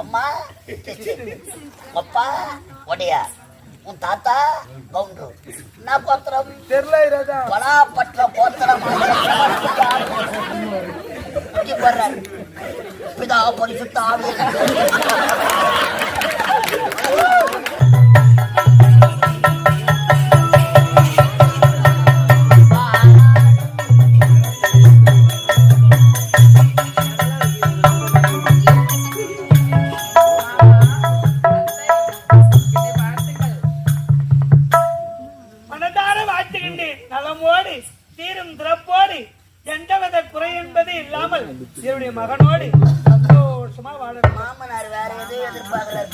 அம்மா அப்பா ஒடையா உன் தாத்தா கவுண்டரு. என்ன கோத்திரம்? தெரியல பலாப்பற்ற கோத்திரம். இங்க போடுறாரு பிதா பரிசுத்த ஆவி தீரும் திறப்போடு எந்தவித குறை என்பது இல்லாமல் என்னுடைய மகனோடு சந்தோஷமா வாழணும் மாமனார் வேற எதுவும் எதிர்பார்க்கறாரு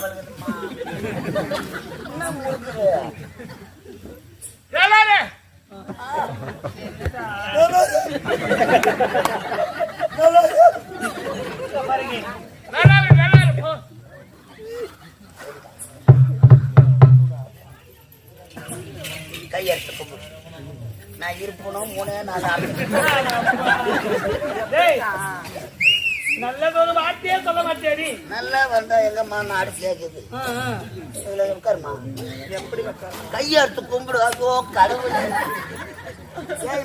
நல்லதொரு வார்த்தையே சொல்ல மாட்டேடி நல்லா வந்தா எங்கம்மா நாடு ஆ. இதுல உட்காருமா எப்படி? கையெடுத்து கும்பிடு ஐயோ கடவுள் ஏய்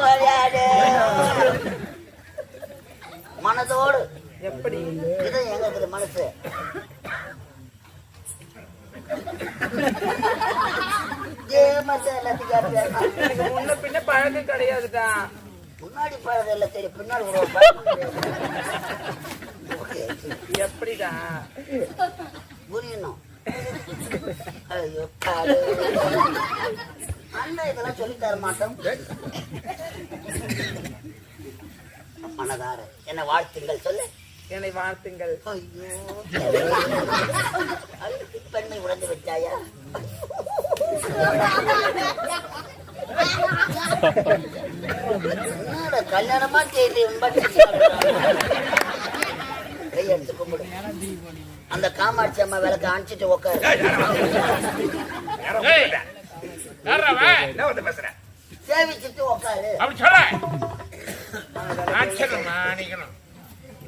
விளையாடு மனதோடு எப்படி இது எங்க இருக்குது மனசு எல்லாத்தையும் கேட்பேன். எனக்கு முன்ன பின்ன பழக்கம் கிடையாதுடா முன்னாடி பழது எல்லாம் தெரியும் பின்னாடி ஒரு எப்படிடா புரியணும். அண்ணன் இதெல்லாம் சொல்லி தர மாட்டோம். மனதார என்ன வாழ்த்துங்கள் சொல்லு. என்னை வாழ்த்துங்கள். ஐயோ. உடைந்து விட்டாயா? என்னடா கல்யாணமா கையெடுத்து கும்பிடு அந்த காமாட்சி அம்மா விளக்க அணைச்சிட்டு உட்காரு சேவிச்சுட்டு உட்காரு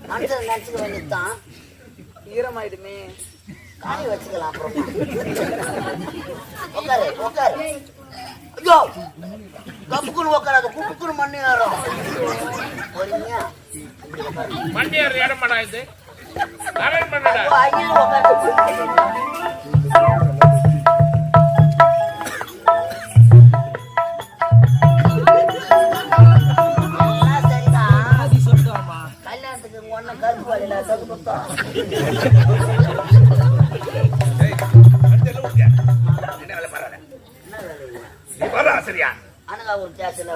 மனசில் நினைச்சுக்க வேண்டியதுதான். ஈரமாயிடுமே. காய வச்சுக்கலாம் அப்புறமா. உட்காரு உட்காரு ஐயோ கப்புக்குன்னு உட்காராது குப்புக்குன்னு மண்ணு ஏறும் பொறுமையா மண்டியார் இடம் பண்ணா இது? பண்ணடா. கல்யாணத்துக்கு அண்ணன் கருப்பு வழியில தகு வேலை நீ வர சரியா அனகாவூர் ஸ்டேஷன்ல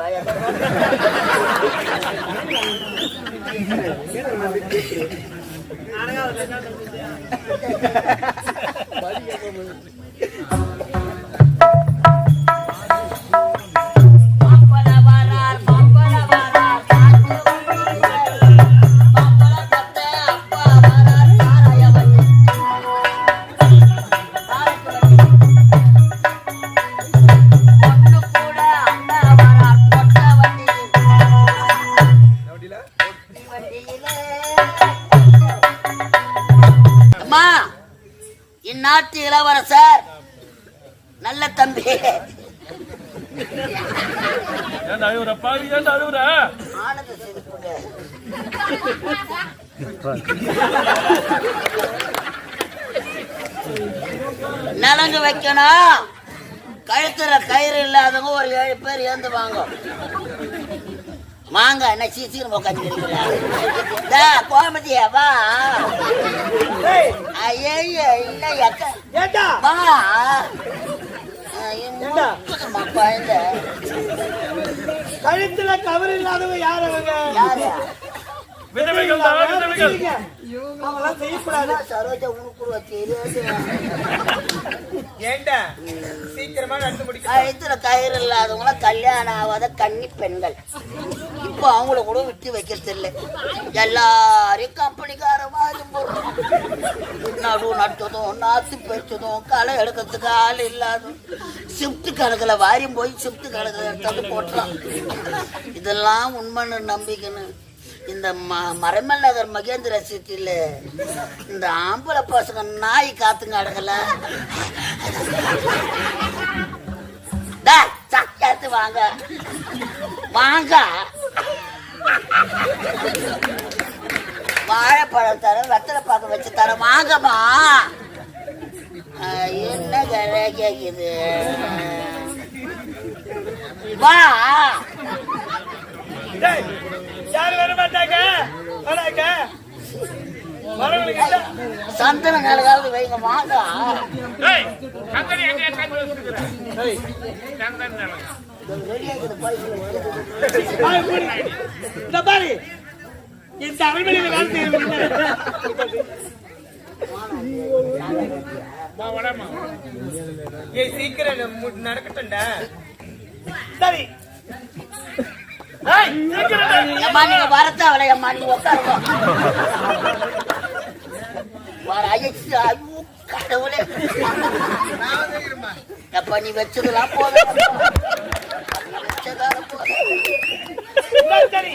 ஏன்டா அழுவுற? பாவி ஏன்டா அழுவுற? நலங்கு வைக்கணும். கழுத்துல கயிறு இல்லாதவங்க ஒரு ஏழு பேர் ஏந்து வாங்க வாங்க என்ன சீசீரம் உட்காந்துக்கிறீங்களா கோமதியா வா. ஐயோ ஏண்டா? வா. கழுத்துல கவர் இல்லாதவங்க யார் அவங்க? யாரு? விதவைகள் தான் விதவைகள். அவங்களாம் செய்யக்கூடாது. சரோஜா உனக்கு ஏண்டா? சீக்கிரமா நடந்து முடிக்க கழுத்துல கயிறு இல்லாதவங்கள கல்யாணம் ஆகாத கன்னி பெண்கள். இப்போ அவங்கள கூட விட்டு வைக்கிறது இல்லை. எல்லாரையும் கம்பெனிக்கார மாதிரி போடுறோம். நடு நட்டதும் நாத்து பறிச்சதும் களை எடுக்கிறதுக்கு ஆள் இல்லாத. ஷிஃப்ட் கணக்கில் வாரியும் போய் ஷிஃப்ட் கணக்கில் எடுத்தாந்து போட்டுறான் இதெல்லாம் உண்மைன்னு நம்பிக்கணும் இந்த ம மகேந்திர சிட்டியில் இந்த ஆம்பளை பசங்க நாய் காத்துங்க அடங்கல. டேய், வாங்க. வாங்க. வாழைப்பழம் தர வெத்தலை பாக்கு வச்சு தர வாங்கம்மா. என்ன கரை கேக்குது வா. யாரும் வர மாட்டாங்க வராங்க சந்தன கலகாவது வைங்க வாங்க. ஏய், சந்தனி எங்க. இந்த பாரு. இந்த அரண்மனையில வேலை. ஏய் சீக்கிரம் நடக்கட்டும்டா. சரி. ஏம்மா நீங்க வரத்தாவல ஏம்மா நீங்க உட்காருங்க. வர ஐயோ ஐயோ கடவுளே. எப்ப நீ வச்சதெல்லாம் போதும் போதும் சரி,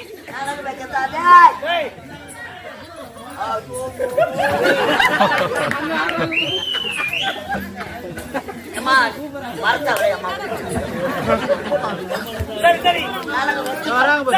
சரி சரி. நானும்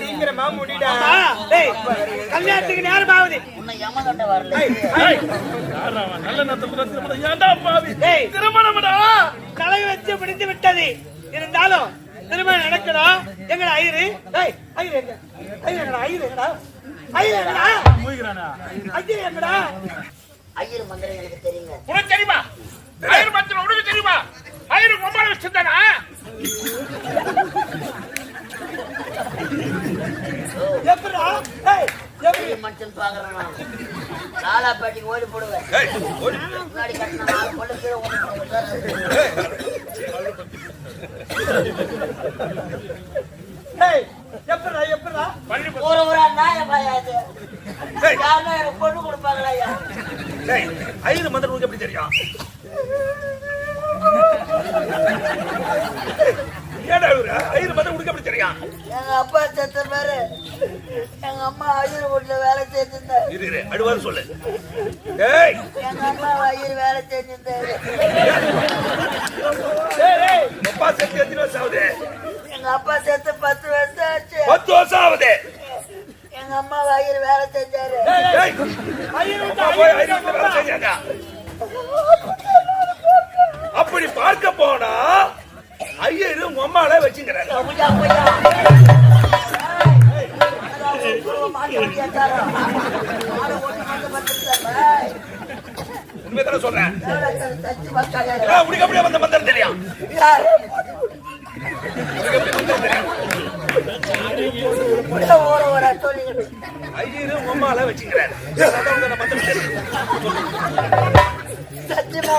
சீக்கிரமா முடிடா. டேய் கல்யாணத்துக்கு நேரம் ஆகுது. உன்னை வரல ஏய், யாரா? நல்ல நேரத்துல திருமணம். ஏன்டா பாவி? டேய். திருமணம்டா. தலை வச்சு முடிந்து விட்டது. இருந்தாலும் திருமணம் நடக்கணும் எங்கடா ஐயரு? டேய் ஐயரு எங்க? ஐயரு எங்கடா ஐயரு எங்கடா? ஐயரு எங்கடா? மூழ்கிறானா? ஐயரு எங்கடா? ஐயர் மந்திரம் எனக்கு தெரியுங்க. உனக்கு தெரியுமா? ஐயர் மத்திரம் உனக்கு தெரியுமா? ஐயர் பொம்மால வச்சிருந்தானா எப்படா டேய் எப்படி பெரிய மனுஷன் பாக்குறேன் நான் நாலா ஓடி போடுவேன் முன்னாடி கட்டின நாலு பொண்ணு கீழே ஓடி போடுவேன் ஐயரு எங்க அப்பா செத்த பேரு எங்க அம்மா ஐயர் வீட்டுல வேலை செஞ்சிருந்தாரு. இரு, இரு, அடுவாரு சொல்லு. டேய் எங்க அம்மா ஐயர் வேலை செஞ்சிருந்தாரு. டேய் டேய் அப்பா செத்து எத்தனை வருஷம் ஆகுது? எங்க அப்பா செத்து பத்து வருஷம் ஆச்சு. பத்து வருஷம் ஆகுது. எங்க அம்மா ஐயர் வேலை செஞ்சாரு. அப்படி பார்க்க போனா ஐயரு அம்மால வச்சுக்கிறாரு பொய்யா, பொய்யா. ஏய், அதான் உன் குருவை மாட்டி வச்சிருக்காரு. ஆளை ஒண்ணு மாத்த மாட்டிருக்காரு. ஏய். உண்மையை தானே சொல்றேன் உனக்கு அப்படியே வந்த மந்திரம் தெரியும் ஐயரு உங்க அம்மால வச்சுக்கிறாரு மந்திரம் தெரியும். சத்தியமா